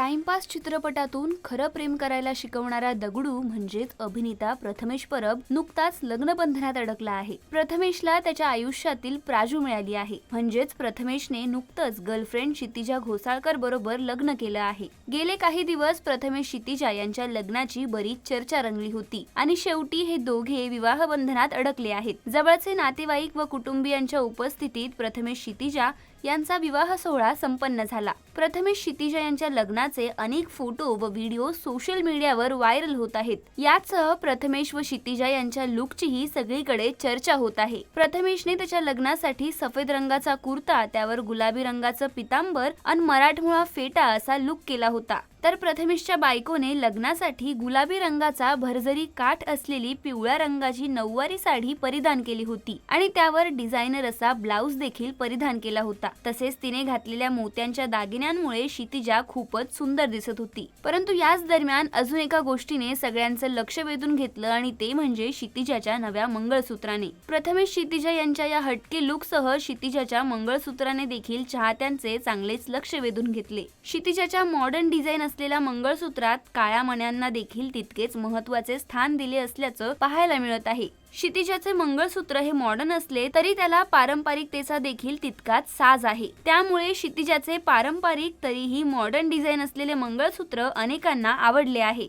Timepass चित्रपटातून खरं प्रेम करायला शिकवणारा दगडू म्हणजेच अभिनेता प्रथमेश परब नुकताच लग्नबंधनात अडकला आहे. प्रथमेशला त्याच्या आयुष्यातील प्राजू मिळाली आहे. म्हणजेच प्रथमेशने नुकतंच गर्लफ्रेंड क्षितिजा घोसाळकर बरोबर लग्न केलं आहे. गेले काही दिवस प्रथमेश क्षितिजा यांच्या लग्नाची बरीच चर्चा रंगली होती आणि शेवटी हे दोघे विवाह बंधनात अडकले आहेत. जवळचे नातेवाईक व कुटुंबियांच्या उपस्थितीत प्रथमेश क्षितिजा यांचा विवाह सोहळा संपन्न झाला. प्रथमेश क्षितिजा यांच्या लग्नात लग्नाचे अनेक फोटो व व्हिडिओ सोशल मीडियावर व्हायरल होत आहेत. यासह प्रथमेश व क्षितिजा यांच्या लुकचीही सगळीकडे चर्चा होत आहे. प्रथमेशने त्याच्या लग्नासाठी सफेद रंगाचा कुर्ता त्यावर गुलाबी रंगाचं पितांबर आणि मराठमोळा फेटा असा लुक केला होता. तर प्रथमेशच्या बायकोने लग्नासाठी गुलाबी रंगाचा भरजरी काठ असलेली पिवळ्या रंगाची नऊवारी साडी परिधान केली होती आणि त्यावर डिझायनर असा ब्लाउज देखील परिधान केला होता. तसेच तिने घातलेल्या मोत्यांच्या दागिन्यांमुळे क्षितिजा खूपच सुंदर दिसत होती. परंतु याच दरम्यान अजून एका गोष्टीने सगळ्यांचं लक्ष वेधून घेतलं आणि ते म्हणजे क्षितिजाच्या नव्या मंगळसूत्राने. प्रथमेश क्षितिजा यांच्या या हटके लुकसह क्षितिजाच्या मंगळसूत्राने देखील चाहत्यांचे चांगलेच लक्ष वेधून घेतले. क्षितिजाच्या मॉडर्न डिझाईन असलेल्या मंगळसूत्रात काळ्या मण्यांना देखील तितकेच महत्त्वाचे स्थान दिले असल्याचं पाहायला मिळत आहे. क्षितिजाचे मंगळसूत्र हे मॉडर्न असले तरी त्याला पारंपरिकतेचा देखील तितकाच साज आहे. त्यामुळे क्षितिजाचे पारंपरिक तरीही मॉडर्न डिझाईन असलेले मंगळसूत्र अनेकांना आवडले आहे.